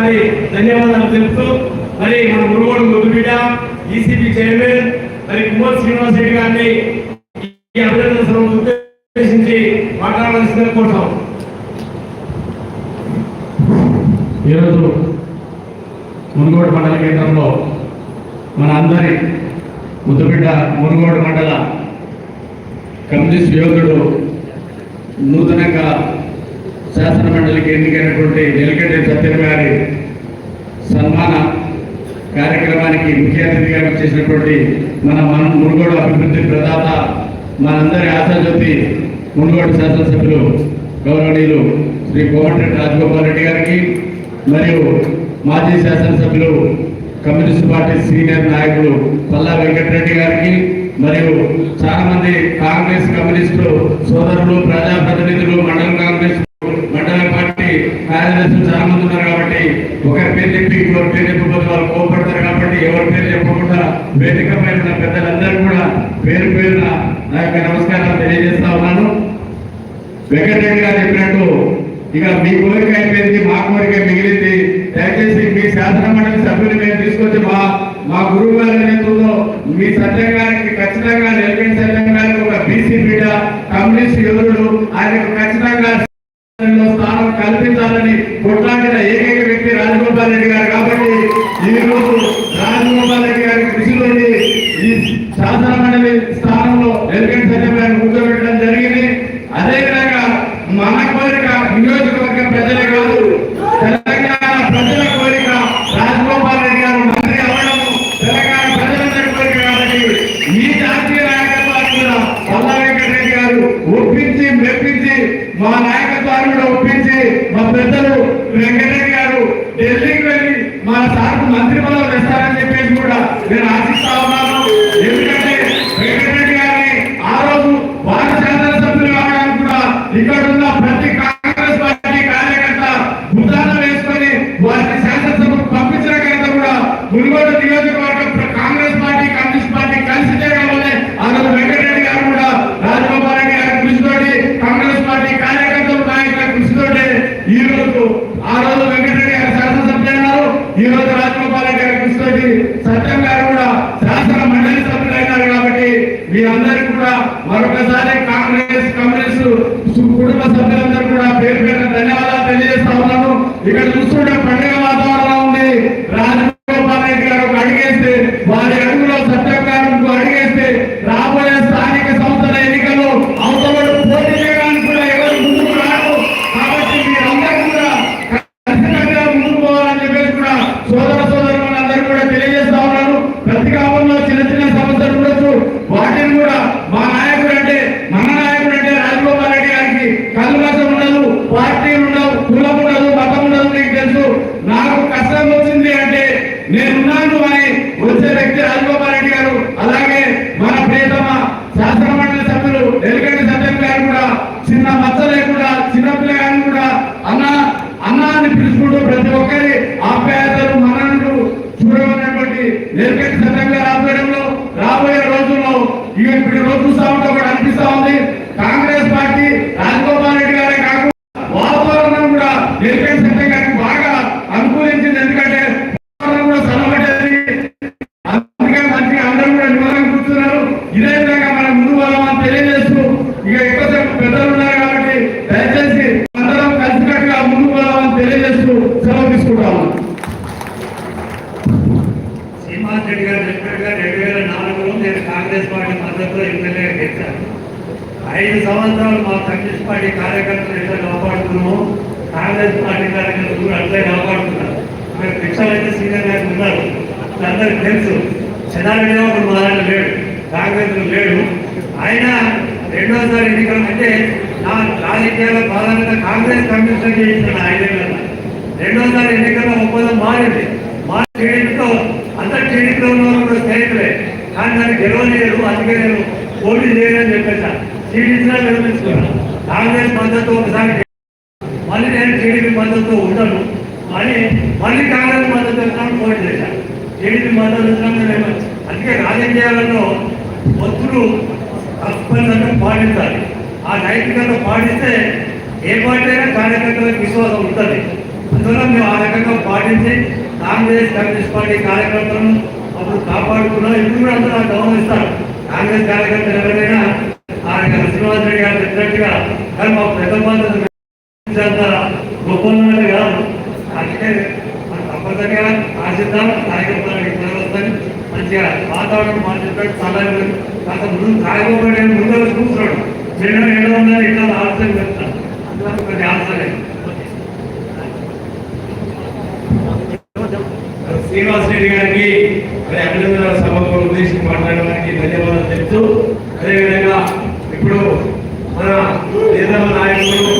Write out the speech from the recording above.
మరొకసారి ధన్యవాదాలు తెలుపుతూ మరి మన మురుగోడు ముద్దుబిడ్డ ఈసీబీ చైర్మన్ మరి కుమార్ శ్రీనివాస్ రెడ్డి గారిని ఈ అభినందన సభను ఉద్దేశించి మాట్లాడవలసిందిగా కోరుతాం. ఈరోజు మునుగోడు మండల కేంద్రంలో మన అందరి ముద్దుబిడ్డ మునుగోడు మండల కమ్యూనిస్ట్ యోగుడు నూతనంగా శాసన మండలికి ఎన్నికైనటువంటి నిలకడ్డి సత్యన గారి సన్మాన కార్యక్రమానికి ముఖ్య అతిథిగా వచ్చేసినటువంటి మన మన మునుగోడు అభివృద్ధి ప్రదాత మనందరి ఆశాజ్యోతి మునుగోడు శాసనసభ్యులు గౌరవనీయులు శ్రీ కోమటిరెడ్డి రాజగోపాల్ రెడ్డి గారికి మరియు మాజీ శాసనసభ్యులు కమ్యూనిస్ట్ పార్టీ సీనియర్ నాయకులు పల్లా వెంకటరెడ్డి గారికి మరియు చాలా మంది కాంగ్రెస్ కమ్యూనిస్టు సోదరులు ప్రజాప్రతినిధులు మండల చాలా మంది ఉన్నారు కాబట్టి ఒకరి పేరు చెప్పి ఇంకొకరి పేరు చెప్పకపోతే వాళ్ళు కోపడతారు కాబట్టి ఎవరి పేరు చెప్పకుండా వేదిక పైన ఉన్న పెద్దలందరూ కూడా పేరు పేరున నా యొక్క నమస్కారాలు తెలియజేస్తా ఉన్నాను. వెంకటరెడ్డి గారు చెప్పినట్టు ఇక మీ కోరిక అయిపోయింది మా కోరిక మిగిలింది. దయచేసి మీ శాసన మండలి సభ్యులు మేము తీసుకొచ్చి మా మా గురువు గారి నేతృత్వంలో మీ సత్యం గారికి ఖచ్చితంగా నెలకొని సత్యం గారికి ఒక బీసీ బిడ్డ కమ్యూనిస్ట్ యోధుడు. ఆయనకు ఖచ్చితంగా లో స్థానం కల్పించాలని కొట్లాడిన ఏకైక వ్యక్తి రాజగోపాల్ రెడ్డి గారు కాబట్టి ఈ రోజు రాజగోపాల్ రెడ్డి గారి కృషిలోని ఈ శాసనమండలి స్థానంలో ఎలిగెంట్ సత్యం గారిని కూర్చోబెట్టడం జరిగింది అదేవిధంగా మన కోరిక నియోజకవర్గ ప్రజలే కాదు తెలంగాణ ప్రజల కోరిక రాజగోపాల్ రెడ్డి గారు మంత్రి అవ్వడం తెలంగాణ ప్రజలందరి కోరిక కాబట్టి ఈ జాతీయ నాయకత్వాన్ని కూడా పల్లా వెంకటరెడ్డి గారు ఒప్పించి మెప్పించి మా నాయకత్వాన్ని కూడా ఒప్పించి మా పెద్దలు వెంకటయ్య గారు ఢిల్లీకి వెళ్ళి మా సార్కు మంత్రి పదవులు ఇస్తారని చెప్పేసి కూడా నేను ఆశిస్తా ఉన్నాను. ఎందుకంటే వెంకటరెడ్డి గారిని ఆ రోజు భారత శాసనసభ్యులు కావడానికి కూడా ఇక్కడ ఉన్న ప్రతి కాంగ్రెస్ పార్టీ కార్యకర్త భుజాన వేసుకొని వారిని శాసనసభకు పంపించిన ఘనత కూడా మునుగోడు నియోజకవర్గం ప్ర- కాంగ్రెస్ పార్టీ కమ్యూనిస్ట్ పార్టీ కలిసి చేయడం వల్లే ఆ రోజు వెంకటరెడ్డి గారు కూడా రాజగోపాల్ రెడ్డి గారి కృషితోటి కాంగ్రెస్ పార్టీ కార్యకర్తలు నాయకుల కృషితోటి ఈ రోజు ఆ రోజు వెంకటరెడ్డి గారు శాసనసభ్యులు అయినారు ఈ రోజు రాజగోపాల్ రెడ్డి గారి కృషితోటి సత్యం గారు కూడా శాసన మండలి సభ్యులు అయినారు కాబట్టి మీ అందరికీ కూడా మరొకసారి కాంగ్రెస్ కమ్యూనిస్ట్ సు- కుటుంబ సభ్యులందరూ కూడా పేరు పేరు ధన్యవాదాలు తెలియజేస్తా ఉన్నాను ఇక్కడ చూస్తుంటే పండుగ వాతావరణం ఉంది. రాజగోపాల్ రెడ్డి గారు ఒక అడిగేస్తే వారి అడుగులో సత్యం గారు అడిగేస్తే రాబోయే స్థానిక సంస్థల ఎన్నికలు అవతల పోటీ చేయడానికి కూడా ఎవరు ముందుకు రారు. కాబట్టి మీరందరూ కూడా ఖచ్చితంగా ముందుకు పోవాలని చెప్పేసి కూడా సోదర సోదరులందరూ కూడా తెలియజేస్తా ఉన్నారు. ప్రతి గ్రామంలో చిన్న చిన్న సమస్యలు ఉండొచ్చు. వాటిని కూడా మా నాయకుడు అంటే మన నాయకుడు అంటే రాజగోపాల్ రెడ్డి గారికి కల్వసం ఉండదు పార్టీలు ఉండవు కులం ఉండదు మతం ఉండదు నీకు తెలుసు నాకు కష్టం వచ్చింది అంటే నేనున్నాను అని వచ్చే వ్యక్తి రాజగోపాల్ రెడ్డి గారు అలాగే మన ప్రియతమ శాసన మండలి సభ్యులు ఎలుగంటి సత్యం గారు కూడా చిన్న మచ్చ లేకుండా చిన్న పిల్లగాని కూడా అన్న అన్న అని పిలుచుకుంటూ ప్రతి ఒక్కరి ఆప్యాయతలు మనను చూడమన్నటువంటి ఎలుగంటి సత్యం గారి ఆధ్వర్యంలో రాబోయే రోజుల్లో ఇక ఇప్పుడు ఈ రోజు చూస్తా ఉంటే ఒకటి అనిపిస్తా ఉంది. కాంగ్రెస్ పార్టీ రాజగోపాల్ రెడ్డి గారే కాకుండా వాతావరణం కూడా ఎలుగంటి సత్యం గారికి బాగా అనుకూలించింది. ఎందుకంటే వాతావరణం కూడా అందుకే మంచిగా అందరూ కూడా నివారణ కూర్చున్నారు. ఇదే విధంగా మనం ముందు పోదామని తెలియజేస్తూ ఇక ఎక్కువసేపు పెద్దలు ఉన్నారు కాబట్టి దయచేసి అందరం కలిసికట్టుగా ముందు పోదామని తెలియజేస్తూ సెలవు తీసుకుంటాము శ్రీనివాస్ రెడ్డి గారు చెప్పినట్టుగా రెండు వేల నాలుగులో నేను కాంగ్రెస్ పార్టీ మద్దతులో ఎమ్మెల్యే గెలిచారు. ఐదు సంవత్సరాలు మా కమ్యూనిస్ట్ పార్టీ కార్యకర్తలు ఎట్లా కాపాడుతున్నామో కాంగ్రెస్ పార్టీ కార్యకర్తలు కూడా అట్లే కాపాడుతున్నారు. మేము భిక్షలు అయితే సీనియర్ నాయకులు ఉన్నారు. అందరికి తెలుసు చెన్నారెడ్డి ఒకడు మా దాంట్లో లేడు కాంగ్రెస్ లేడు. ఆయన రెండోసారి ఎన్నికలు అంటే నా రాజకీయాల ప్రాధాన్యత కాంగ్రెస్ కమ్యూనిస్ట్ చేసిన ఐదేళ్ళ రెండోసారి ఎన్నికల్లో ఒప్పందం మారింది. మా టీడీపీతో అంత టీడీపీలో ఉన్న వాళ్ళు కూడా స్నేహితులే కానీ గెలవలేరు అందుకే నేను పోటీ చేయలేదని చెప్పేసా. టీడీపీలో గెలిపించుకున్నాను కాంగ్రెస్ మద్దతు ఒకసారి మళ్ళీ నేను టీడీపీ మద్దతు ఉండను. అని మళ్ళీ కాంగ్రెస్ మద్దతు ఇస్తాను పోటీ చేశాను టీడీపీ మద్దతు ఇస్తాను నేను అందుకే రాజకీయాలలో ఒత్తులు తప్పనిసరిగా పాటించాలి. ఆ నైతికత పాటిస్తే ఏ పార్టీ అయినా కార్యకర్తలకు విశ్వాసం ఉంటుంది. అందువల్ల మేము ఆ రకంగా పాటించి కాంగ్రెస్ కమ్యూనిస్ట్ పార్టీ కార్యకర్తలను అప్పుడు కాపాడుకున్నా ఇప్పుడు కూడా అందరూ నాకు గౌరవిస్తారు కాంగ్రెస్ కార్యకర్తలు ఎవరైనా ఆయన రకంగా రెడ్డి గారు చెప్పినట్టుగా కానీ మా పెద్ద బాధ్యత గొప్ప ఉన్నది కాదు అందుకే తప్పనిసరిగా ఆశిద్దాం కార్యక్రమాలు వస్తాయి మంచిగా వాతావరణం మార్చేటట్టు సలహాలు కాస్త ముందు కాయగోబడి ముందు చూస్తున్నాడు నేను ఏదో ఉన్నా ఇట్లా ఆలోచన చెప్తాను అందులో కొంచెం ఆలోచన శ్రీనివాస రెడ్డి గారికి అభినందనల సభకు ఉద్దేశించి మాట్లాడడానికి ధన్యవాదాలు చెప్తూ అదేవిధంగా ఇప్పుడు మన నేతల నాయకులు